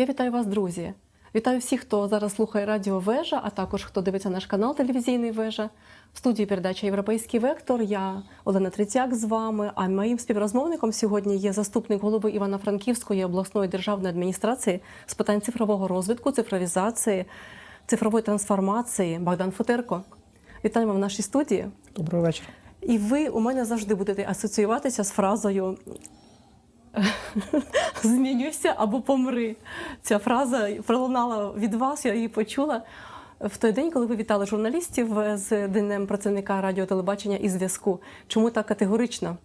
Я вітаю вас, друзі. Вітаю всіх, хто зараз слухає радіо Вежа, а також хто дивиться наш канал телевізійний Вежа. В студії передача Європейський вектор. Я Олена Трицяк з вами. А моїм співрозмовником сьогодні є заступник голови Івано-Франківської обласної державної адміністрації з питань цифрового розвитку, цифровізації, цифрової трансформації Богдан Футерко. Вітаємо в нашій студії. Доброго вечора. І ви у мене завжди будете асоціюватися з фразою Змінюйся або помри. Ця фраза пролунала від вас, я її почула в той день, коли ви вітали журналістів з Днем працівника радіотелебачення і зв'язку. Чому так категорично?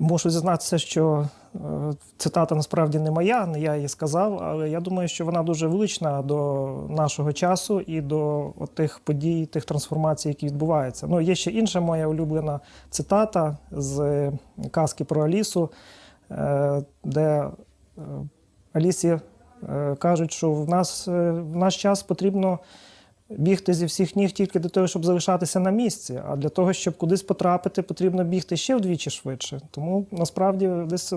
Можу зізнатися, що е, цитата насправді не моя, не я її сказав, але я думаю, що вона дуже влучна до нашого часу і до тих подій, тих трансформацій, які відбуваються. Ну, є ще інша моя улюблена цитата з казки про Алісу, е, де е, Алісі е, кажуть, що в нас в наш час потрібно. Бігти зі всіх ніг тільки для того, щоб залишатися на місці. А для того, щоб кудись потрапити, потрібно бігти ще вдвічі швидше. Тому насправді десь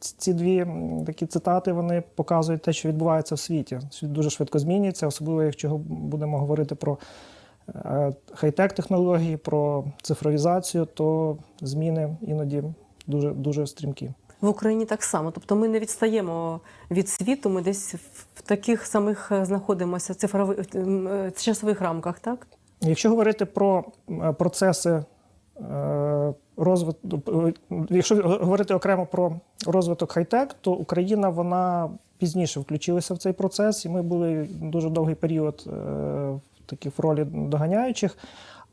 ці дві такі цитати вони показують те, що відбувається в світі. Світ дуже швидко змінюється, особливо якщо будемо говорити про е, хай-тек технології, про цифровізацію, то зміни іноді дуже дуже стрімкі. В Україні так само. Тобто ми не відстаємо від світу, ми десь в таких самих е, знаходимося цифрових е, часових рамках, так? Якщо говорити про е, процеси розвитку, якщо говорити окремо про розвиток хай-тек, то Україна вона пізніше включилася в цей процес, і ми були дуже довгий період в такій в ролі доганяючих.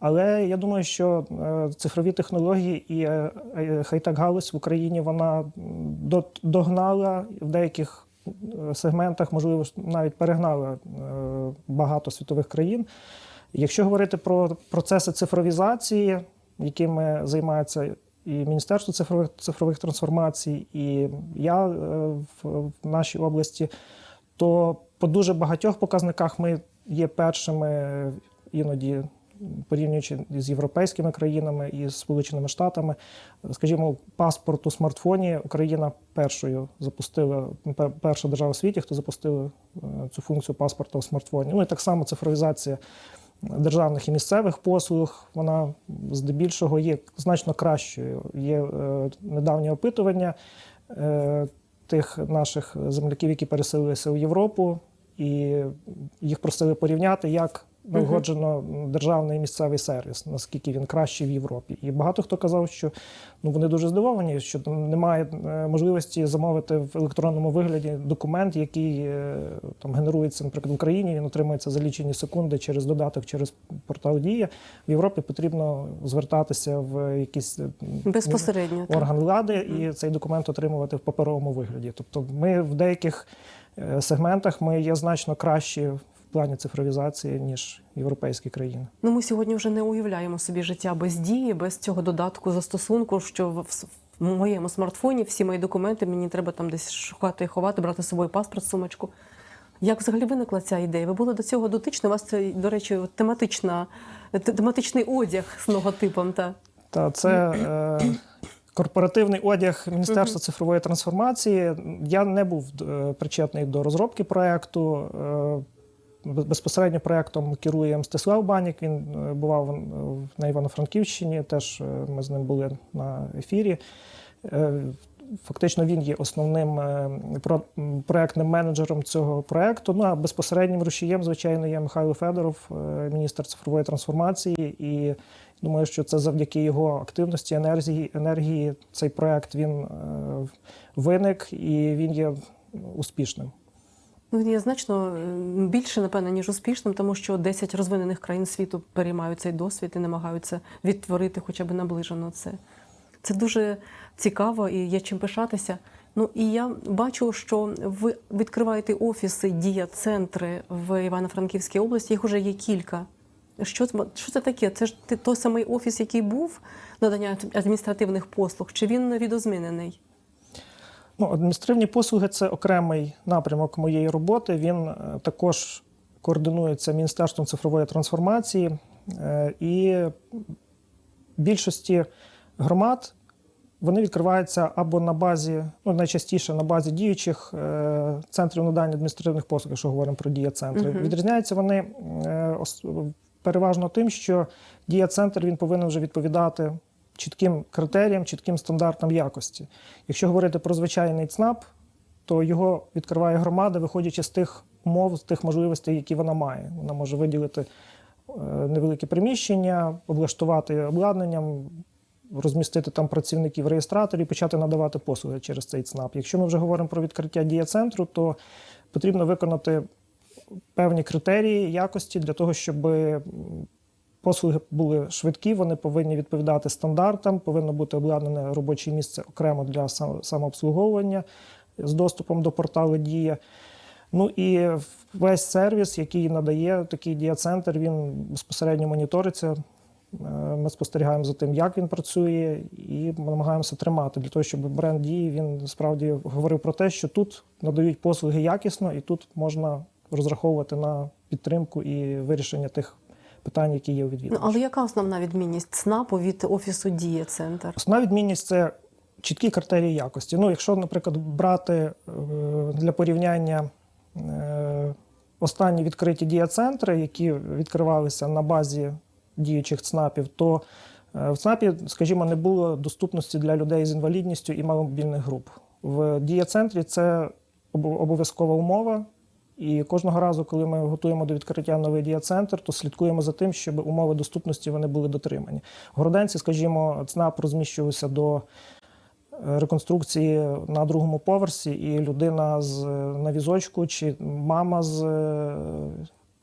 Але я думаю, що е, цифрові технології і е, е, хай-тек галузь в Україні вона догнала в деяких сегментах, можливо, навіть перегнала багато світових країн. Якщо говорити про процеси цифровізації, якими займається і Міністерство цифрових цифрових трансформацій, і я в, в нашій області, то по дуже багатьох показниках ми є першими іноді. Порівнюючи з європейськими країнами і з Сполученими Штатами, скажімо, паспорт у смартфоні Україна першою запустила перша держава в світі, хто запустила е, цю функцію паспорта у смартфоні. Ну і так само цифровізація державних і місцевих послуг, вона здебільшого є значно кращою. Є е, недавнє опитування е, тих наших земляків, які переселилися у Європу, і їх просили порівняти, як налагоджено державний і місцевий сервіс, наскільки він кращий в Європі. І багато хто казав, що ну вони дуже здивовані, що там немає е, можливості замовити в електронному вигляді документ, який е, там генерується, наприклад, в Україні. Він отримується за лічені секунди через додаток, через портал Дія. В Європі потрібно звертатися в якийсь е, Безпосередньо. так. орган влади і цей документ отримувати в паперовому вигляді. Тобто, ми в деяких сегментах ми є значно кращі плані цифровізації ніж європейські країни. Ну, ми сьогодні вже не уявляємо собі життя без дії, без цього додатку застосунку, що в, моєму смартфоні всі мої документи мені треба там десь шукати і ховати, брати з собою паспорт, сумочку. Як взагалі виникла ця ідея? Ви були до цього дотичні? У вас це, до речі, тематична, тематичний одяг з логотипом. Та? Та це е, корпоративний одяг Міністерства цифрової трансформації. Я не був е, причетний до розробки проекту. Е, безпосередньо проектом керує Мстислав Банік. Він е, бував на Івано-Франківщині. Теж е, ми з ним були на ефірі. Е, Фактично він є основним про- проектним менеджером цього проекту. Ну а безпосереднім рушієм, звичайно, є Михайло Федоров, міністр цифрової трансформації. І думаю, що це завдяки його активності, енергії, енергії цей проект він виник і він є успішним. Ну, є значно е, більше, напевно, ніж успішним, тому що 10 розвинених країн світу переймають цей досвід і намагаються відтворити хоча б наближено це. Це дуже цікаво і є чим пишатися. Ну і я бачу, що ви відкриваєте офіси, дія центри в Івано-Франківській області. Їх вже є кілька. Що, що це таке? Це ж той самий офіс, який був надання адміністративних послуг, чи він відозмінений? Ну, адміністративні послуги це окремий напрямок моєї роботи. Він е, також координується Міністерством цифрової трансформації. Е, І більшості громад вони відкриваються або на базі, ну найчастіше на базі діючих е, центрів надання адміністративних послуг, якщо говоримо про дія-центри. Відрізняються вони е, переважно тим, що дія-центр він повинен вже відповідати чітким критеріям, чітким стандартам якості. Якщо говорити про звичайний ЦНАП, то його відкриває громада, виходячи з тих умов, з тих можливостей, які вона має. Вона може виділити е, невелике приміщення, облаштувати обладнанням, розмістити там працівників реєстраторів і почати надавати послуги через цей ЦНАП. Якщо ми вже говоримо про відкриття дія-центру, то потрібно виконати певні критерії якості для того, щоб послуги були швидкі, вони повинні відповідати стандартам, повинно бути обладнане робоче місце окремо для самообслуговування з доступом до порталу Дія. Ну і весь сервіс, який надає такий дія-центр, він безпосередньо моніториться. Е, Ми спостерігаємо за тим, як він працює, і намагаємося тримати для того, щоб бренд дії він справді говорив про те, що тут надають послуги якісно, і тут можна розраховувати на підтримку і вирішення тих питань, які є у Ну, але яка основна відмінність ЦНАПу від офісу Дія Центр? Основна відмінність це чіткі критерії якості. Ну, якщо, наприклад, брати е, для порівняння е, останні відкриті дієцентри, які відкривалися на базі діючих ЦНАПів, то е, в ЦНАПі, скажімо, не було доступності для людей з інвалідністю і маломобільних груп. В дієцентрі це обов'язкова умова. І кожного разу, коли ми готуємо до відкриття новий дієцентр, то слідкуємо за тим, щоб умови доступності вони були дотримані. В Городенці, скажімо, ЦНАП розміщувався до е, реконструкції на другому поверсі, і людина з на візочку чи мама з,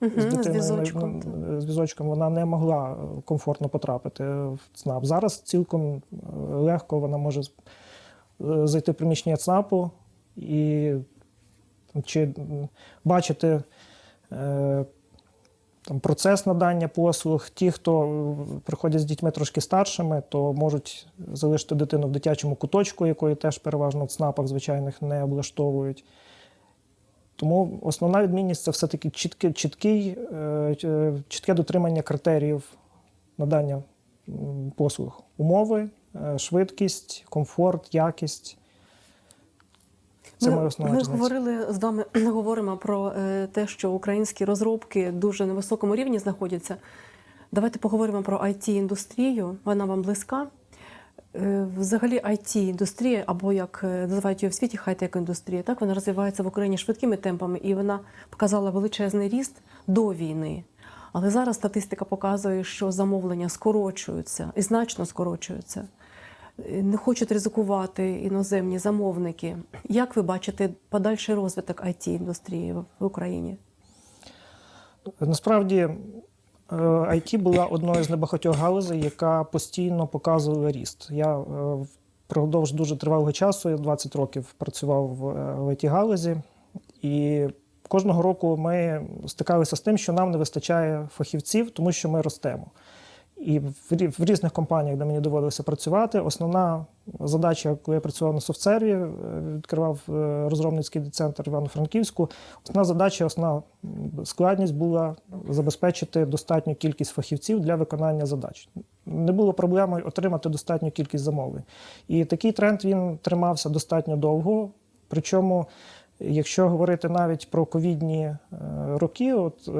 Мгм, з дитиною на- візочком, з візочком вона не могла комфортно потрапити в ЦНАП. Зараз цілком е, легко вона може зайти в приміщення ЦНАПу і чи бачити е, там, процес надання послуг. Ті, хто е, приходять з дітьми трошки старшими, то можуть залишити дитину в дитячому куточку, якої теж переважно в ЦНАПах звичайних не облаштовують. Тому основна відмінність це все-таки чітке, чіткий, е, чітке дотримання критеріїв надання послуг. Умови, швидкість, комфорт, якість. Це моя основна ми говорили з вами, говоримо про е, те, що українські розробки дуже на високому рівні знаходяться. Давайте поговоримо про it індустрію Вона вам близька. Е, Взагалі, it індустрія або як е, називають її в світі хай-тек індустрія, так вона розвивається в Україні швидкими темпами, і вона показала величезний ріст до війни. Але зараз статистика показує, що замовлення скорочуються і значно скорочуються. Е, Не хочуть ризикувати іноземні замовники. Як ви бачите подальший розвиток it індустрії в Україні? Насправді е, IT була одною з небагатьох галузей, яка постійно показувала ріст. Я е, впродовж дуже тривалого часу, я 20 років працював в, е, it галузі, і кожного року ми стикалися з тим, що нам не вистачає фахівців, тому що ми ростемо. І в рі- в різних компаніях, де мені доводилося працювати, основна задача, коли я працював на софтсерві, е, відкривав е, розробницький центр Івано-Франківську. Основна задача, основна складність була забезпечити достатню кількість фахівців для виконання задач. Не було проблеми отримати достатню кількість замовлень. І такий тренд він тримався достатньо довго. Причому, якщо говорити навіть про ковідні е, роки, от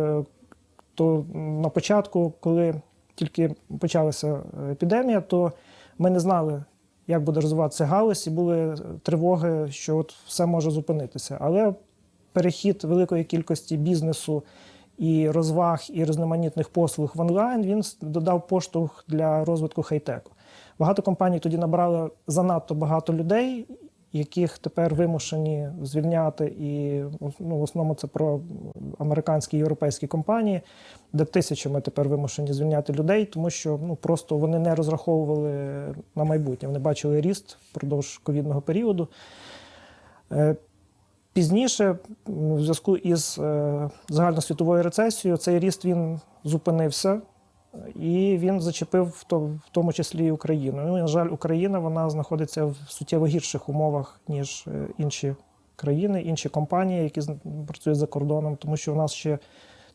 то на початку, коли тільки почалася епідемія, то ми не знали, як буде розвиватися галузь, і були тривоги, що от все може зупинитися. Але перехід великої кількості бізнесу і розваг, і різноманітних послуг в онлайн він додав поштовх для розвитку хай-теку. Багато компаній тоді набрали занадто багато людей, яких тепер вимушені звільняти, і ну, в основному це про американські і європейські компанії, де тисячами тепер вимушені звільняти людей, тому що ну просто вони не розраховували на майбутнє. Вони бачили ріст впродовж ковідного періоду. Е, Пізніше, в зв'язку із е, загальносвітовою рецесією, цей ріст він зупинився. І він зачепив в тому числі і Україну. Ну, на жаль, Україна вона знаходиться в суттєво гірших умовах, ніж е, інші країни, інші компанії, які працюють за кордоном, тому що в нас ще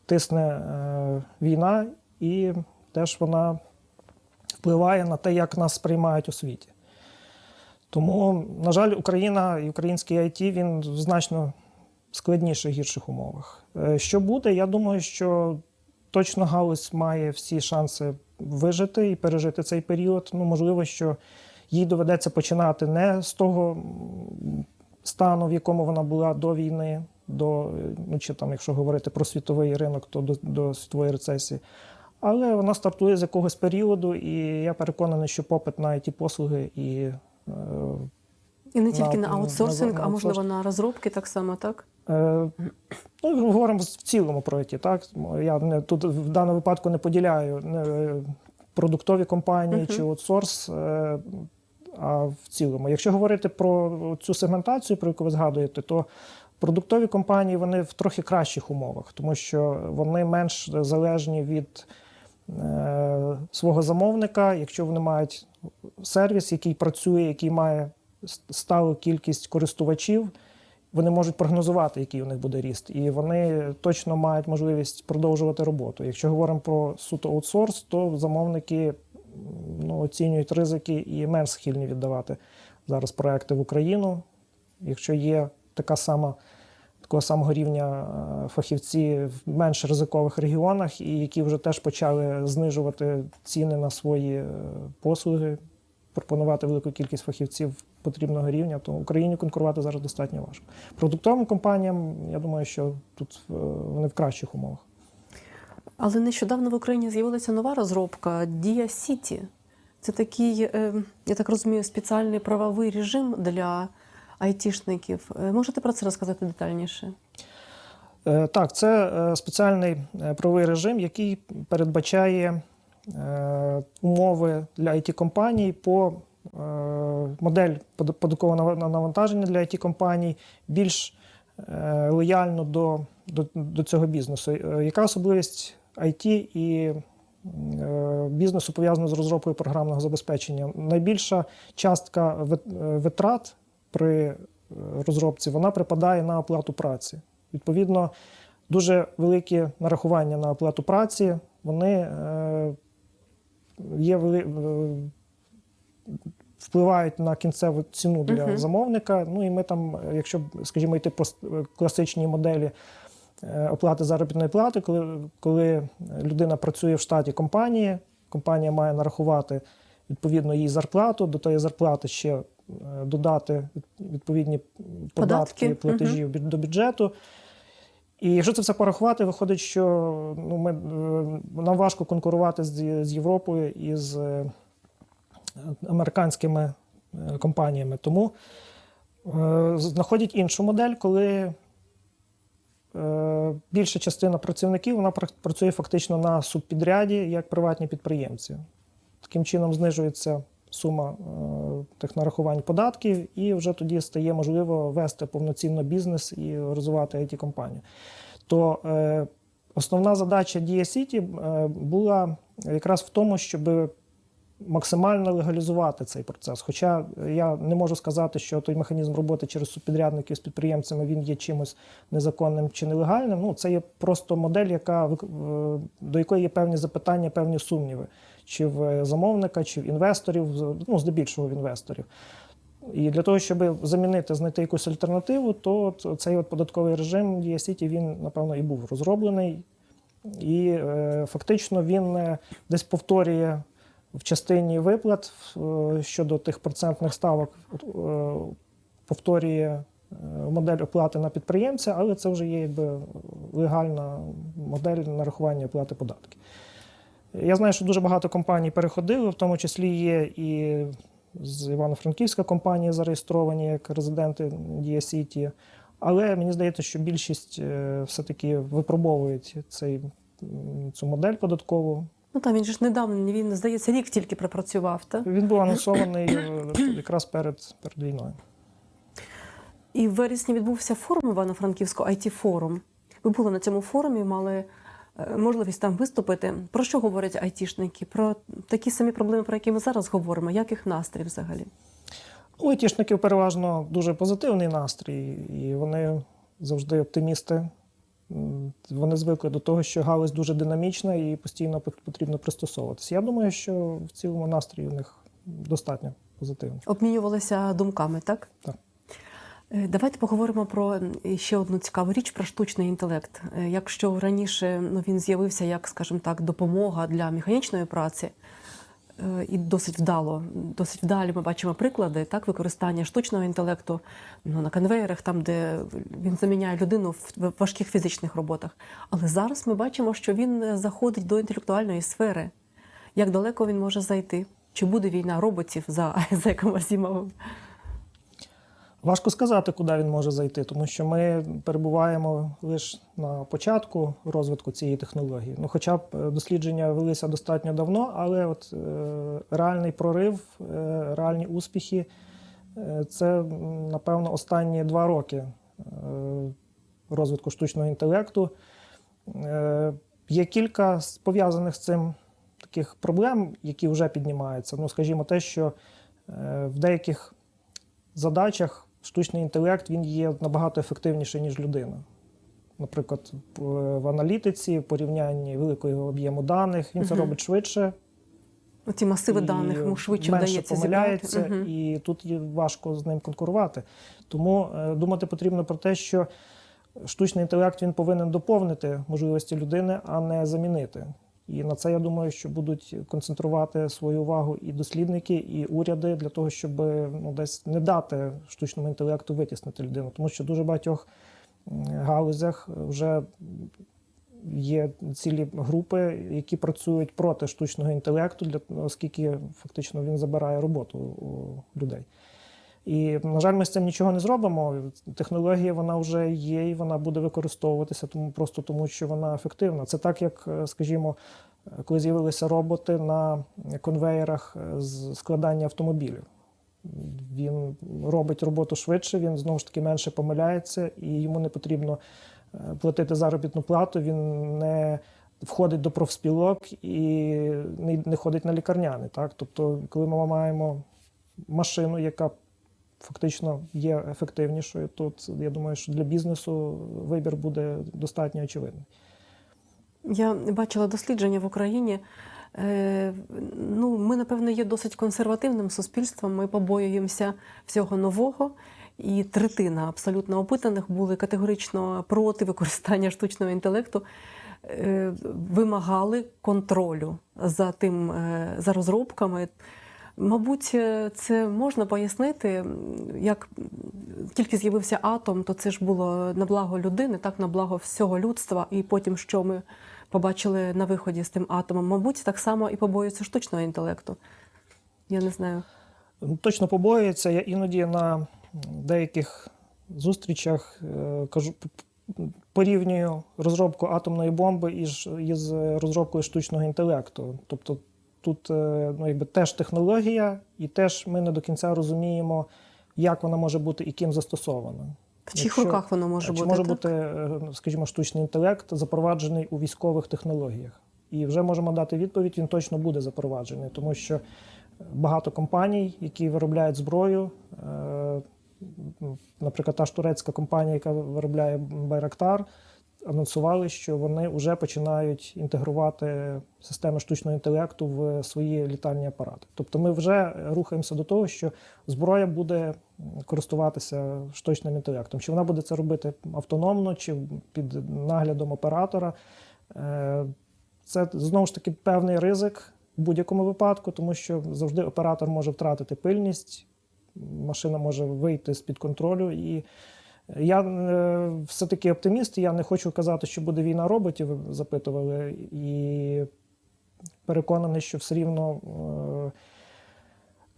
тисне е, війна, і теж вона впливає на те, як нас сприймають у світі. Тому, на жаль, Україна і український IT він значно складніших гірших умовах. Е, Що буде? Я думаю, що точно галузь має всі шанси вижити і пережити цей період. Ну, можливо, що їй доведеться починати не з того стану, в якому вона була до війни, до, е, ну, чи там, якщо говорити про світовий ринок, то до, до світової рецесії. Але вона стартує з якогось періоду, і я переконаний, що попит на ті послуги і е, І не тільки На- на аутсорсинг, на а можливо на розробки так само, так? Е, Ну, говоримо в цілому про ІТ, так? Я не, тут в даному випадку не поділяю не, продуктові компанії Мгм. чи аутсорс, е, а в цілому. Якщо говорити про цю сегментацію, про яку ви згадуєте, то продуктові компанії вони в трохи кращих умовах, тому що вони менш залежні від е, свого замовника, якщо вони мають сервіс, який працює, який має сталу кількість користувачів, вони можуть прогнозувати, який у них буде ріст, і вони точно мають можливість продовжувати роботу. Якщо говоримо про суто аутсорс, то замовники ну, оцінюють ризики і менш схильні віддавати зараз проекти в Україну. Якщо є така сама. Такого самого рівня е, фахівці в менш ризикових регіонах, і які вже теж почали знижувати ціни на свої е, послуги, пропонувати велику кількість фахівців потрібного рівня, то Україні конкурувати зараз достатньо важко. Продуктовим компаніям, я думаю, що тут е, вони в кращих умовах. Але нещодавно в Україні з'явилася нова розробка Dia City. Це такий, е, я так розумію, спеціальний правовий режим для айтішників. Е, Можете про це розказати детальніше? Так, це спеціальний правовий режим, який передбачає умови для it компаній по модель под- податкового навантаження для it компаній більш е, лояльно до, до, до цього бізнесу. Е, Яка особливість IT і е, бізнесу пов'язано з розробкою програмного забезпечення? Найбільша частка е, витрат при е, розробці вона припадає на оплату праці. Відповідно, дуже великі нарахування на оплату праці, вони е, є вели... е, впливають на кінцеву ціну для Мгм. замовника. Ну і ми там, якщо, скажімо, йти по класичній моделі е, оплати заробітної плати, коли, коли людина працює в штаті компанії, компанія має нарахувати відповідно їй зарплату, до тої зарплати ще е, додати відповідні податки, Податки, платежі в бю- до бюджету. І якщо це все порахувати, виходить, що ну, ми, е, нам важко конкурувати з, з Європою і з американськими е, компаніями. Тому е, знаходять іншу модель, коли е, більша частина працівників вона працює фактично на субпідряді як приватні підприємці. Таким чином знижується сума тих нарахувань податків, і вже тоді стає можливо вести повноцінно бізнес і розвивати it компанію То основна задача Дія Сіті була якраз в тому, щоб максимально легалізувати цей процес. Хоча я не можу сказати, що той механізм роботи через субпідрядників з підприємцями він є чимось незаконним чи нелегальним. Ну, це є просто модель, яка е, до якої є певні запитання, певні сумніви, чи в замовника, чи в інвесторів, ну здебільшого в інвесторів. І для того, щоб замінити, знайти якусь альтернативу, то цей от податковий режим Дія Сіті він, напевно, і був розроблений. І е, фактично він е, десь повторює в частині виплат е, щодо тих процентних ставок, е, повторює е, модель оплати на підприємця, але це вже є якби легальна модель нарахування оплати податків. Я знаю, що дуже багато компаній переходили, в тому числі є і з Івано-Франківська компанії зареєстровані як резиденти Дія Сіті. Але мені здається, що більшість все-таки випробовують цей, цю модель податкову. Ну там він ж недавно, він, здається, рік тільки пропрацював, так? Він був анонсований е, якраз перед, перед війною. І в вересні відбувся форум Івано-Франківського it форум Ви були на цьому форумі, мали е, можливість там виступити. Про що говорять айтішники? Про такі самі проблеми, про які ми зараз говоримо. Як їх настрій взагалі? У айтішників переважно дуже позитивний настрій, і вони завжди оптимісти. Вони звикли до того, що галузь дуже динамічна і постійно потрібно пристосовуватися. Я думаю, що в цілому настрій у них достатньо позитивно. Обмінювалися думками, так? Так. Е, Давайте поговоримо про ще одну цікаву річ про штучний інтелект. Е, Якщо раніше ну, він з'явився як, скажімо так, допомога для механічної праці, і досить вдало, досить вдалі ми бачимо приклади так, використання штучного інтелекту ну, на конвеєрах, там, де він заміняє людину в важких фізичних роботах. Але зараз ми бачимо, що він е, заходить до інтелектуальної сфери. Як далеко він може зайти? Чи буде війна роботів за Айзеком Азімовим? Важко сказати, куди він може зайти, тому що ми перебуваємо лише на початку розвитку цієї технології. Ну, хоча б е, дослідження велися достатньо давно, але от е, реальний прорив, е, реальні успіхи е, це, напевно, останні два роки е, розвитку штучного інтелекту. Е, є кілька пов'язаних з цим таких проблем, які вже піднімаються. Ну, скажімо, те, що е, в деяких задачах штучний інтелект він є набагато ефективніший, ніж людина. Наприклад, в- аналітиці, в порівнянні великого об'єму даних, він це робить швидше, Ці масиви і даних йому швидше менше вдається помиляється. Мгм. і тут важко з ним конкурувати. Тому е, думати потрібно про те, що штучний інтелект він повинен доповнити можливості людини, а не замінити. І на це я думаю, що будуть концентрувати свою увагу і дослідники, і уряди для того, щоб ну, десь не дати штучному інтелекту витіснити людину, тому що дуже багатьох галузях вже є цілі групи, які працюють проти штучного інтелекту, оскільки фактично він забирає роботу у людей. І, на жаль, ми з цим нічого не зробимо. Технологія вона вже є і вона буде використовуватися тому, просто тому, що вона ефективна. Це так, як, е, скажімо, е, коли з'явилися роботи на конвеєрах е, з складання автомобілів. Він робить роботу швидше, він знову ж таки менше помиляється, і йому не потрібно платити заробітну плату. Він не входить до профспілок і не, ходить на лікарняний. Так? Тобто, коли ми маємо машину, яка фактично є ефективнішою, тут я думаю, що для бізнесу вибір буде достатньо очевидний. Я бачила дослідження в Україні. Е, Ну, ми, напевно, є досить консервативним суспільством. Ми побоюємося всього нового. І третина абсолютно опитаних були категорично проти використання штучного інтелекту, Е, вимагали контролю за тим, е, за розробками. Мабуть, е, це можна пояснити, як тільки з'явився атом, то це ж було на благо людини, так на благо всього людства. І потім, що ми побачили на виході з тим атомом, мабуть, так само і побоюються штучного інтелекту. Я не знаю. Ну, Точно побоюється. Я іноді на деяких зустрічах е, кажу, порівнюю розробку атомної бомби із розробкою штучного інтелекту. Тобто тут е, ну, якби, теж технологія, і теж ми не до кінця розуміємо, як вона може бути і ким застосована. В чиїх Якщо- руках воно може Чи бути? може так? бути, е, скажімо, штучний інтелект запроваджений у військових технологіях? І вже можемо дати відповідь, він точно буде запроваджений, тому що багато компаній, які виробляють зброю, е, наприклад, та ж турецька компанія, яка виробляє Байрактар, анонсували, що вони вже починають інтегрувати системи штучного інтелекту в свої літальні апарати. Тобто ми вже рухаємося до того, що зброя буде користуватися штучним інтелектом. Чи вона буде це робити автономно, чи під наглядом оператора. Е, Це знову ж таки певний ризик в будь-якому випадку, тому що завжди оператор може втратити пильність, машина може вийти з-під контролю. І я е, все-таки оптиміст, я не хочу казати, що буде війна роботів, запитували. І переконаний, що все рівно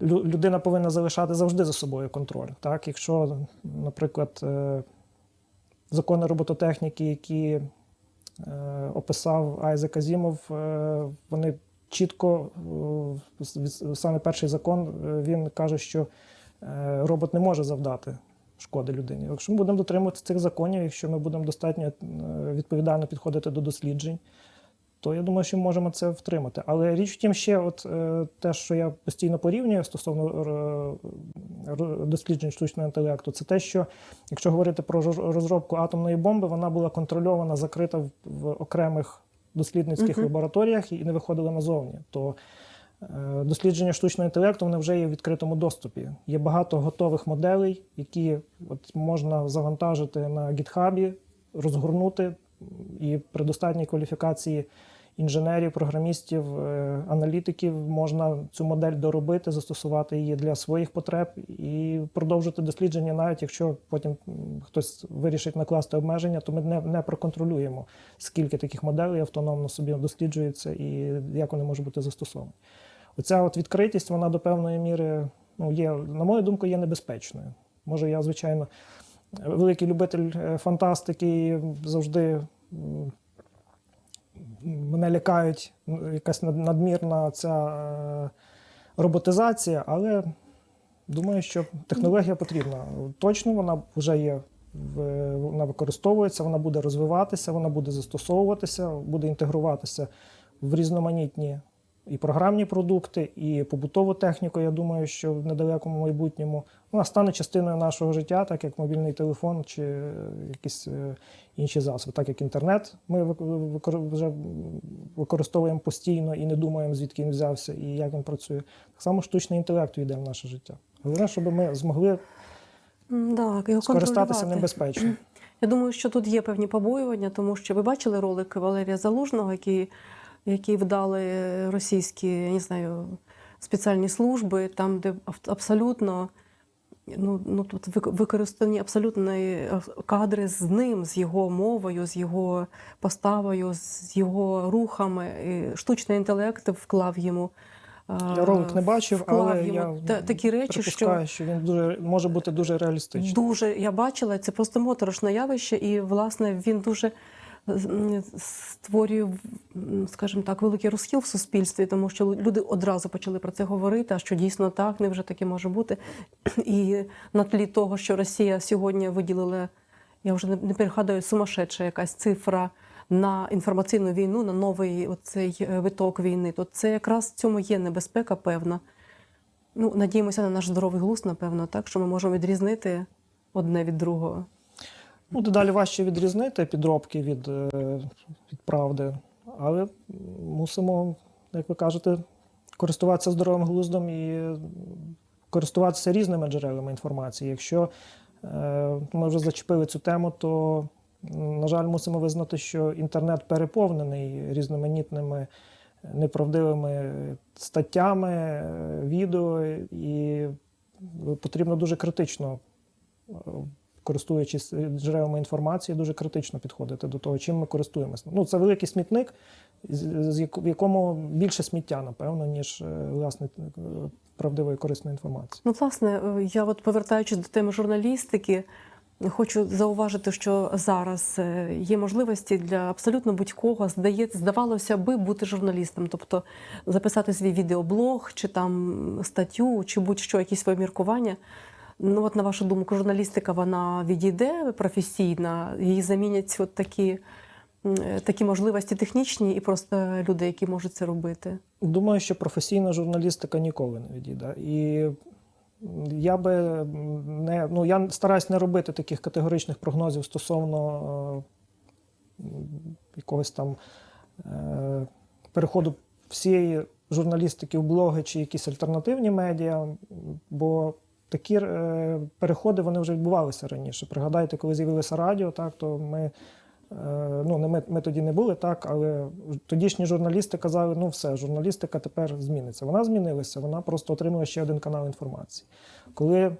е, людина повинна залишати завжди за собою контроль. Так? Якщо, наприклад, е, закони робототехніки, які описав Айзек Азімов, вони чітко, саме перший закон, він каже, що робот не може завдати шкоди людині. Якщо ми будемо дотримуватися цих законів, якщо ми будемо достатньо е, відповідально підходити до досліджень, то я думаю, що ми можемо це втримати. Але річ в тім, ще от е, те, що я постійно порівнюю стосовно е, досліджень штучного інтелекту, це те, що якщо говорити про роз- розробку атомної бомби, вона була контрольована, закрита в, окремих дослідницьких Мгм. лабораторіях і не виходила назовні. То Дослідження штучного інтелекту вони вже є в відкритому доступі. Є багато готових моделей, які от можна завантажити на гітхабі, розгорнути і при достатній кваліфікації інженерів, програмістів, е, аналітиків можна цю модель доробити, застосувати її для своїх потреб і продовжити дослідження, навіть якщо потім хтось вирішить накласти обмеження, то ми не, не проконтролюємо, скільки таких моделей автономно собі досліджується і як вони можуть бути застосовані. Оця от відкритість, вона до певної міри, ну, є, на мою думку, є небезпечною. Може, я, звичайно, великий любитель е, фантастики завжди мене лякають якась надмірна ця е, роботизація, але думаю, що технологія потрібна. Точно вона вже є. Вона використовується, вона буде розвиватися, вона буде застосовуватися, буде інтегруватися в різноманітні і програмні продукти, і побутову техніку. Я думаю, що в недалекому майбутньому вона стане частиною нашого життя, так як мобільний телефон чи е, якісь е, інші засоби, так як інтернет. Ми вже використовуємо постійно і не думаємо, звідки він взявся і як він працює. Так само штучний інтелект йде в наше життя. Головне, щоб ми змогли Так, його скористатися небезпечно. Я думаю, що тут є певні побоювання, тому що ви бачили ролик Валерія Залужного, який, який вдали російські, я не знаю, спеціальні служби, там, де абсолютно ну, ну, тут використані абсолютно е, кадри з ним, з його мовою, з його поставою, з його рухами. І штучний інтелект вклав йому. е, Я ролик не бачив, вклав але йому я та- такі речі, що що він дуже може бути дуже реалістичним. Дуже я бачила це просто моторошне явище, і власне він дуже створює, скажімо так, великий розхил в суспільстві, тому що люди одразу почали про це говорити. А що дійсно так, невже таке може бути? І на тлі того, що Росія сьогодні виділила, я вже не, не пригадую, сумасшедша якась цифра. На інформаційну війну, на новий оцей е, виток війни, то це якраз в цьому є небезпека певна. Ну, надіємося на наш здоровий глузд, напевно, так, що ми можемо відрізнити одне від другого. Ну, дедалі важче відрізнити підробки від, е, від правди, але мусимо, як ви кажете, користуватися здоровим глуздом і користуватися різними джерелами інформації. Якщо е, ми вже зачепили цю тему, то, на жаль, мусимо визнати, що інтернет переповнений різноманітними неправдивими статтями, е, відео, і потрібно дуже критично користуючись джерелами інформації, дуже критично підходити до того, чим ми користуємося. Ну, це великий смітник, в якому більше сміття, напевно, ніж е, власне е, правдивої корисної інформації. Ну, власне, е, я от повертаючись до теми журналістики, хочу зауважити, що зараз е, є можливості для абсолютно будь-кого, здається, здавалося би, бути журналістом, тобто записати свій відеоблог чи там статтю, чи будь-що, якісь своє міркування. Ну, от на вашу думку, журналістика вона відійде професійна, її замінять от такі, е, такі можливості технічні і просто люди, які можуть це робити. Думаю, що професійна журналістика ніколи не відійде. І я би не ну я стараюсь не робити таких категоричних прогнозів стосовно е, якогось там е, переходу всієї журналістики в блоги чи якісь альтернативні медіа, бо такі е, переходи вони вже відбувалися раніше. Пригадайте, коли з'явилося радіо, так то ми. Е, Ну, не ми, ми тоді не були так, але тодішні журналісти казали, ну все, журналістика тепер зміниться. Вона змінилася, вона просто отримала ще один канал інформації. Коли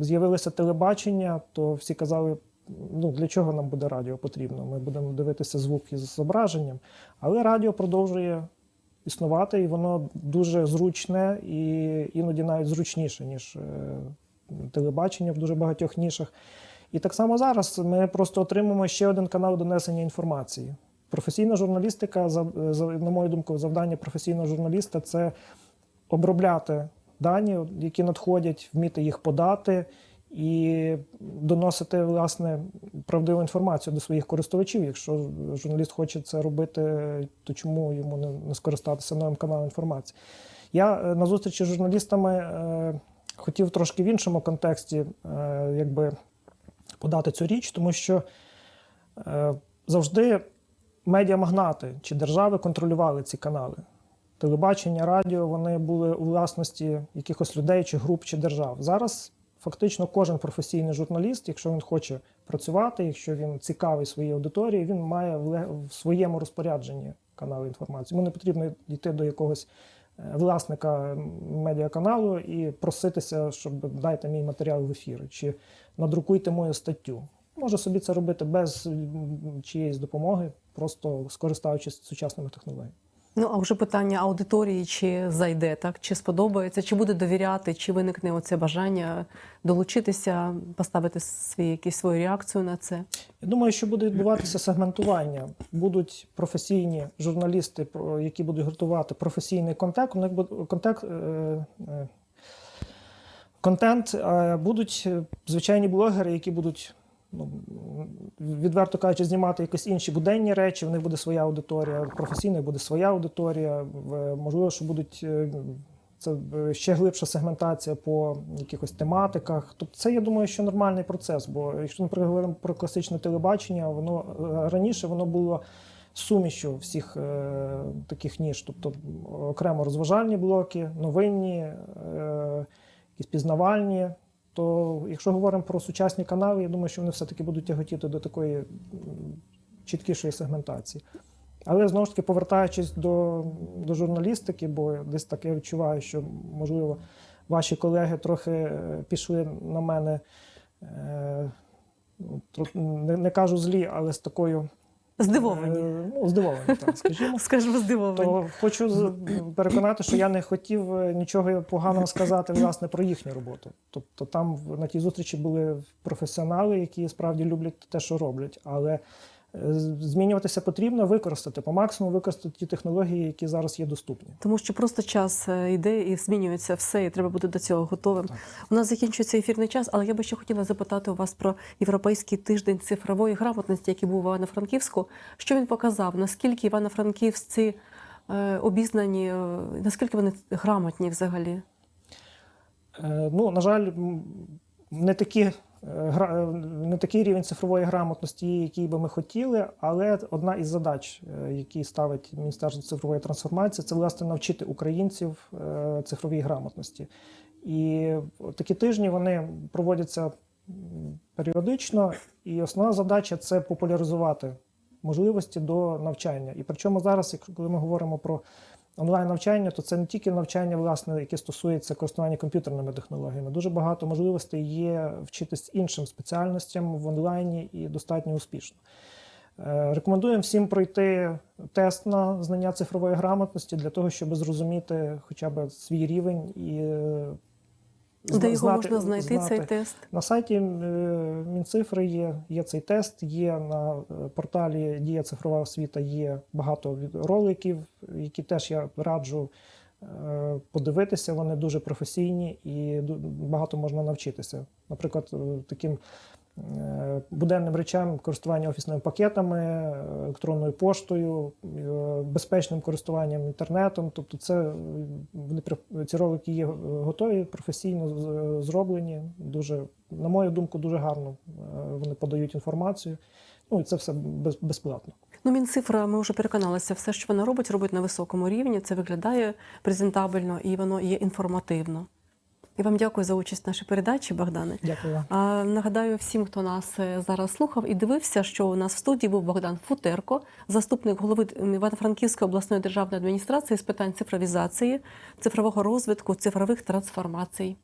з'явилося телебачення, то всі казали, ну для чого нам буде радіо потрібно? Ми будемо дивитися звук із зображенням. Але радіо продовжує існувати, і воно дуже зручне і іноді навіть зручніше, ніж е, телебачення в дуже багатьох нішах. І так само зараз ми просто отримуємо ще один канал донесення інформації. Професійна журналістика, на мою думку, завдання професійного журналіста це обробляти дані, які надходять, вміти їх подати і доносити власне правдиву інформацію до своїх користувачів. Якщо журналіст хоче це робити, то чому йому не, скористатися новим каналом інформації? Я е, на зустрічі з журналістами е, хотів трошки в іншому контексті, е, якби подати цю річ, тому що завжди медіамагнати чи держави контролювали ці канали. телебачення, радіо вони були у власності якихось людей чи груп чи держав. Зараз фактично кожен професійний журналіст, якщо він хоче працювати, якщо він цікавий своїй аудиторії, він має в своєму розпорядженні канали інформації. Йому не потрібно йти до якогось е, власника медіаканалу і проситися, щоб дайте мій матеріал в ефір, чи надрукуйте мою статтю. Може собі це робити без чиєїсь допомоги, просто скористаючись сучасними технологіями. Ну а вже питання аудиторії, чи зайде, так чи сподобається, чи буде довіряти, чи виникне оце бажання долучитися, поставити свій якісь свою реакцію на це. Я думаю, що буде відбуватися сегментування. Будуть професійні журналісти, які будуть готувати професійний контент. У них буде контент. е, е, Контент е, будуть звичайні блогери, які будуть, ну, відверто кажучи, знімати якісь інші буденні речі. В них буде своя аудиторія, професійна буде своя аудиторія. Можливо, що будуть е, це е, ще глибша сегментація по якихось тематиках. Тобто, це я думаю, що нормальний процес. Бо якщо ми говоримо про класичне телебачення, воно е, раніше воно було сумішю всіх е, таких ніж, тобто окремо розважальні блоки, новинні, е, якісь пізнавальні. То якщо говоримо про сучасні канали, я думаю, що вони все-таки будуть тяготіти до такої чіткішої сегментації. Але знову ж таки, повертаючись до, до журналістики, бо десь так я відчуваю, що можливо ваші колеги трохи е, пішли на мене, е, ну, не, не кажу злі, але з такою Здивовані. е, ну, здивовані, так скажімо. Скажімо, здивовані. То хочу переконати, що я не хотів е, нічого поганого сказати власне про їхню роботу. Тобто там на тій зустрічі були професіонали, які справді люблять те, що роблять. Але змінюватися потрібно використати по максимуму використати ті технології, які зараз є доступні. Тому що просто час е, йде і змінюється все, і треба бути до цього готовим. У нас закінчується ефірний час, але я би ще хотіла запитати у вас про європейський тиждень цифрової грамотності, який був в Івано-Франківську. Що він показав? Наскільки івано-франківці е, обізнані, е, наскільки вони грамотні взагалі? Е, Ну, на жаль, не такі. Е, Не такий рівень цифрової грамотності, який би ми хотіли, але одна із задач, е, які ставить Міністерство цифрової трансформації, це власне навчити українців е, цифровій грамотності. І такі тижні вони проводяться періодично, і основна задача це популяризувати можливості до навчання. І причому зараз, коли ми говоримо про онлайн навчання, то це не тільки навчання, власне, яке стосується користування комп'ютерними технологіями. Дуже багато можливостей є вчитись іншим спеціальностям в онлайні і достатньо успішно. Е, Рекомендуємо всім пройти тест на знання цифрової грамотності для того, щоб зрозуміти хоча б свій рівень і е, Де його знати- можна знайти цей тест? на сайті е, Мінцифри є, є цей тест, є на е, порталі Дія цифрова освіта, є багато роликів, які теж я раджу е, подивитися. Вони дуже професійні і багато можна навчитися. Наприклад, таким буденним речам користування офісними пакетами, е, електронною поштою, е, безпечним користуванням інтернетом. Тобто, це е, вони ці ролики є е, готові, професійно зроблені. Дуже, на мою думку, дуже гарно е, вони подають інформацію. Ну і це все без- безплатно. Ну, Мінцифра, ми вже переконалися, все, що вона робить, робить на високому рівні. Це виглядає презентабельно і воно є інформативно. І вам дякую за участь в нашій передачі, Богдане. Дякую вам. А, нагадаю всім, хто нас е, зараз слухав і дивився, що у нас в студії був Богдан Футерко, заступник голови Івано-Франківської обласної державної адміністрації з питань цифровізації, цифрового розвитку, цифрових трансформацій.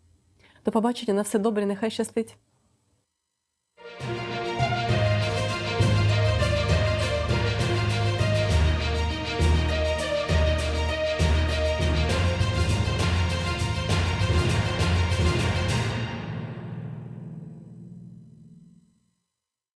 До побачення на все добре, нехай щастить.